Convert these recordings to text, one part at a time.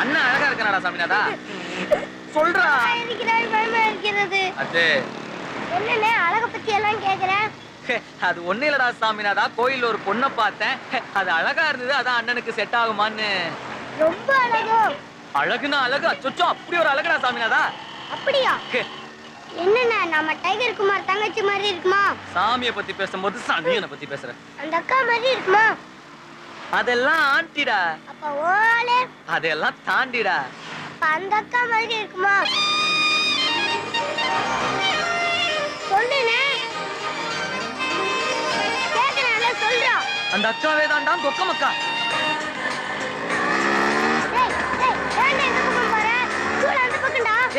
அண்ணன் அழகா இருக்கனாடா சாமிநாதா? சொல்றா. இருக்கிறாய் பயமா இருக்கிறது. அது என்னண்ணே அழக பத்தி எல்லாம் கேக்குறேன். அது ஒண்ணு இல்லடா சாமிநாதா. கோயில்ல ஒரு பொண்ணை பார்த்தேன். அது அழகா இருந்தது. அதான் அண்ணனுக்கு செட் ஆகுமான்னு. ரொம்ப அழகோ. அழகுனா அழகு. அச்சோ அப்படி ஒரு அழகுடா சாமிநாதா. அப்படியா? என்னண்ணே நம்ம டைகர் குமார் தங்கச்சி மாதிரி இருக்குமா? சாமியை பத்தி பேசும்போது சனியனை பத்தி பேசுறேன் அந்த அக்கா மாதிரி இருக்குமா? அதெல்லாம் ஆண்டிடா. அப்ப ஓலே. அதெல்லாம் தாண்டிடா. அந்த அக்கா மாதிரி இருக்குமா? சொல்லுண்ணே. கேக்குறேன்ல சொல்றா. அந்த அக்காவே தாண்டா கொக்கமக்கா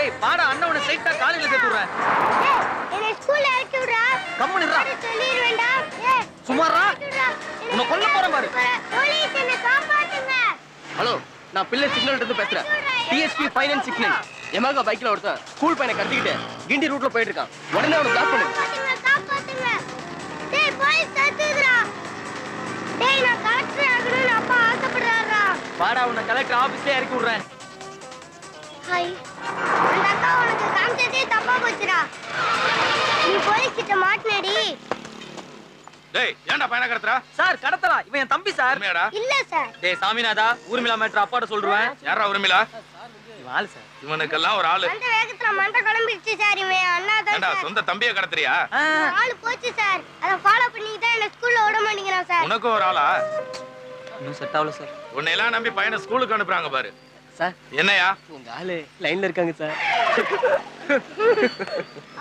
ஏய் பாடா அண்ணன் உன்னை ஸ்ட்ரைட்டா காலையில சேர்த்து விடுறேன். டேய் என்னை ஸ்கூல்ல இறக்கி விடுறா. கம்முனு இருடா. யாரும் சொல்லிடுவேன்டா ஏய் சுமாரா இறக்கி விடுறா. என்னை உன்னை கொல்ல போறேன் பாரு. போலீஸ் என்னை காப்பாத்துங்க. ஹலோ நான் பிள்ளை சிக்னல் இருந்து பேசுறேன். டிஎஸ்பி ஃபைனான்ஸ் சிக்னல் எமகா பைக்ல ஒருத்தன் ஸ்கூல் பையனை கடத்திக்கிட்டு கிண்டி ரூட்ல போயிட்டு இருக்கான் உடனே அவனை பிளாக் பண்ணு. பாடா உன்னை கலெக்டர் ஆபீஸ்லயே இறக்கி விடுறேன். ஹாய். அந்த அக்கா உனக்கு காமிச்சதே தப்பா போச்சுடா நீ போலீஸ் கிட்ட மாட்டினடி டேய் ஏன்டா பையனை கடத்துறா? சார் கடத்தலா இவன் என் தம்பி சார். உண்மையாடா? இல்ல சார். டேய் சாமிநாதா ஊர்மிளா மேட்ரு அப்பாட்ட சொல்றேன். யாரா இவன் ஆளு சார். இவனுக்கெல்லாம் ஒரு ஆளு. அந்த வேகத்துல மண்டை குழம்பிடுச்சு சார் இவன். அண்ணா தான் ஏன்டா சொந்த தம்பியை கடத்துறியா? ஆளு போச்சு சார். அதை ஃபாலோ பண்ணிட்டு என்ன ஸ்கூல்ல விட மாட்டேங்கிறான் சார். உனக்கும் ஒரு ஆளா? இன்னும் செட் ஆகல சார். உன்னை எல்லாம் நம்பி பையனை ஸ்கூலுக்கு அனுப்புறாங்க பாரு. சார். என்னையா? உங்க ஆளு லைன்ல இருக்காங்க சார்.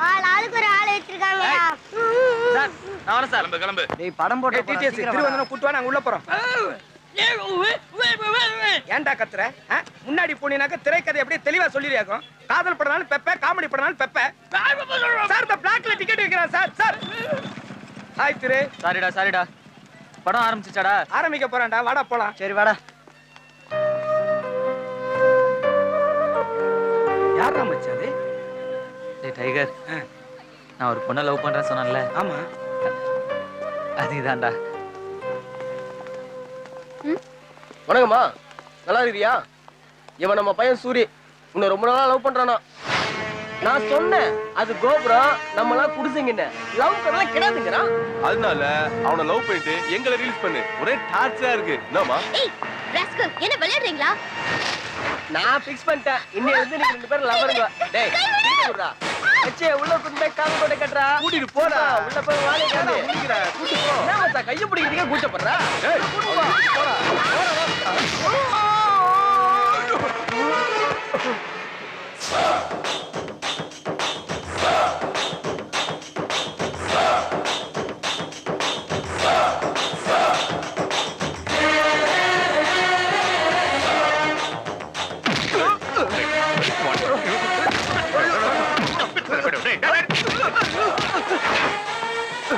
ஆள் ஆளுக்கு ஒரு ஆள் வச்சிருக்காங்கடா. சார் நான் வரேன் சார். கிளம்பு கிளம்பு. டேய் படம் போட்டு டீச்சர்ஸ் திருவந்தனம் கூட்டு வா நாங்க உள்ள போறோம். ஏன்டா கத்துற? முன்னாடி போனீனாக்க திரைக்கதை அப்படியே தெளிவா சொல்லிருக்கும் காதல் படனாலும் பெப்ப காமெடி படனாலும் பெப்ப. சார் இந்த பிளாக்ல டிக்கெட் வைக்கிறான் சார் சார். ஹாய் திரு. சாரிடா சாரிடா. படம் ஆரம்பிச்சிச்சாடா? ஆரம்பிக்க போறான்டா வாடா போலாம். சரி வாடா. யாரா மச்சான் அது? டேய் டைகர் ஆ. நான் ஒரு பொண்ணை லவ் பண்றேன்னு சொன்னேன்ல. ஆமா. அது இதான்டா வணக்கம்மா. நல்லா இருக்கிறியா? இவன் நம்ம பையன் சூரி. உன்னை ரொம்ப நாளா லவ் பண்றானா. நான் சொன்னேன் அது கோபுரம் நம்ம எல்லாம் குடிசைங்கன்னு. லவ் பண்ணலாம் கிடையாதுங்கிறான் அதனால அவனை லவ் பண்ணிட்டு எங்களை ரிலீஸ் பண்ணு. ஒரே டார்ச்சரா இருக்கு. என்னமா என்ன விளையாடுறீங்களா? நான் ஃபிக்ஸ் பண்ணிட்டேன். இன்னையில இருந்து நீங்க ரெண்டு பேரும் லவருங்க டேய் அச்சே உள்ள கொண்டு கால் போட்டு கட்டுறா. கூட்டிட்டு போடா. உள்ள போய் வாழை காடு கூட்டு போ. என்ன மச்சான் கையை பிடிக்கிறீங்க கூச்சப்படுறா ஏய், மூஞ்சி மறைச்சுக்கடா நீ,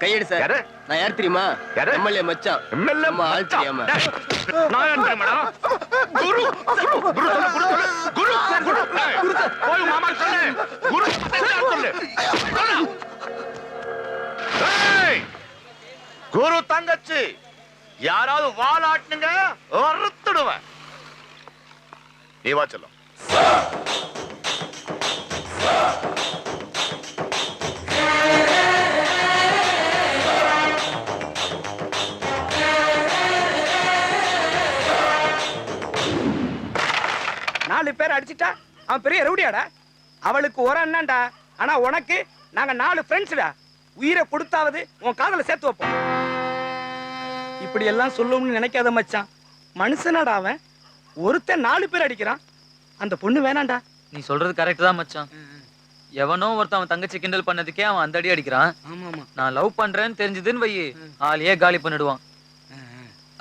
கையெடு சார்? நான் யார் தெரியுமா? எம்எல்ஏ மச்சான் MLA நம்ம ஆள். தெரியாம நான் யார்? குரு குரு குரு சொல்லு, குரு சொல்லு. குரு குரு டேய், போய் உங்க மாமாக்கு சொல்லு. குரு யார் சொல்லு. சொல்லு. டேய், குரு தங்கச்சி யாராவது வாலாட்டுங்க அறுத்துடுவேன் நீ வா செல்லம் நாலு பேர் அடிச்சிட்டா அவன் பெரிய ரவுடியாடா? அவளுக்கு ஒரு அண்ணன்டா. ஆனா உனக்கு நாங்க நாலு ஃப்ரெண்ட்ஸ்டா உயிரை கொடுத்தாவது உன் காதல சேர்த்து வைப்போம். இப்படி எல்லாம் சொல்லணும்னு நினைக்காத மச்சான். மனுஷனாடா அவன். ஒருத்தன் நாலு பேர் அடிக்கிறான். அந்த பொண்ணு வேணாம்டா நீ சொல்றது கரெக்ட் தான் மச்சான். எவனோ ஒருத்தன் அவன் தங்கச்சி கிண்டல் பண்ணதுக்கே அவன் அந்த அடி அடிக்கிறான். நான் லவ் பண்றேன்னு தெரிஞ்சதுன்னு வையி. ஆளையே காலி பண்ணிடுவான்.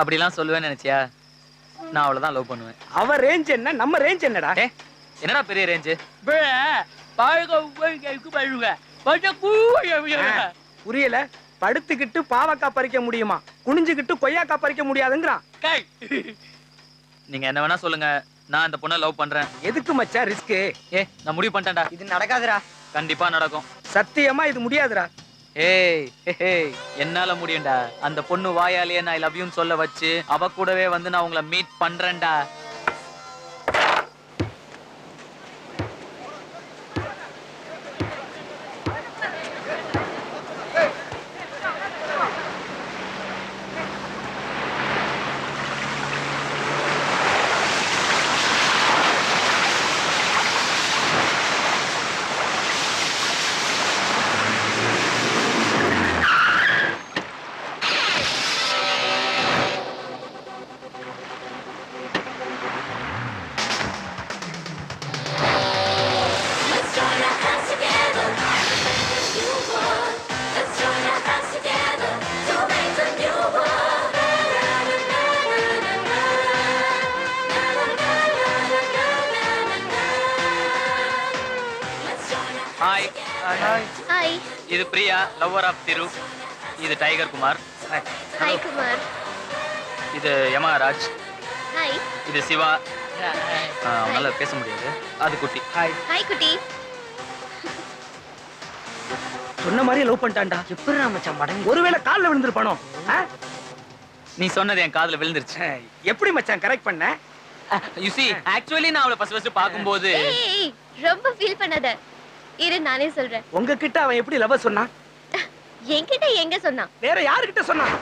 அப்படிலாம் சொல்லுவேன்னு நினைச்சியா? நான் அவ்வளவுதான் லவ் பண்ணுவேன். அவ ரேஞ்ச் என்ன? நம்ம ரேஞ்ச் என்னடா? என்னடா பெரிய ரேஞ்சு ஆ, புரியல. படுத்துக்கிட்டு பாவக்காய் பறிக்க முடியுமா? குனிஞ்சுக்கிட்டு கொய்யாக்காய் பறிக்க முடியாதுங்கிறான். நீங்க என்ன வேணா சொல்லுங்க. நான் இந்த பொண்ணை லவ் பண்றேன். எதுக்கு மச்சான் ரிஸ்க் ஏ நான் முடிவு பண்ணிட்டேன்டா. இது நடக்காதுடா. கண்டிப்பா நடக்கும். சத்தியமா இது முடியாதுடா. ஏய் ஏய், என்னால முடியும்டா. அந்த பொண்ணு வாயாலேயே நான் லவ் யூன்னு சொல்ல வச்சு அவ கூடவே வந்து நான் உங்களை மீட் பண்றேன்டா. ஹாய் இது பிரியா லவ்வர் ஆஃப் திரு இது டைகர் குமார் ஹாய் குமார் இது யமராஜ் ஹாய் இது சிவா ஆ, அவனால பேச முடியாது. அது குட்டி. ஹாய் ஹாய் குட்டி. சொன்ன மாதிரி லவ் பண்ணிட்டான்டா. எப்படி மச்சான் மடங்கு? ஒருவேளை கால்ல விழுந்திருப்பானோ? நீ சொன்னது என் காதுல விழுந்துருச்சு. எப்படி மச்சான் கரெக்ட் பண்ண? யூ see ஆக்சுவலி நான் அவளை ஃபர்ஸ்ட் ஃபர்ஸ்ட் பாக்கும்போது ரொம்ப ஃபீல் பண்ணாத. இரு நானே சொல்றேன். உங்ககிட்ட அவன் எப்படி லவ் சொன்னான்? என்கிட்ட எங்க சொன்னான்? வேற யாருகிட்ட சொன்னான்?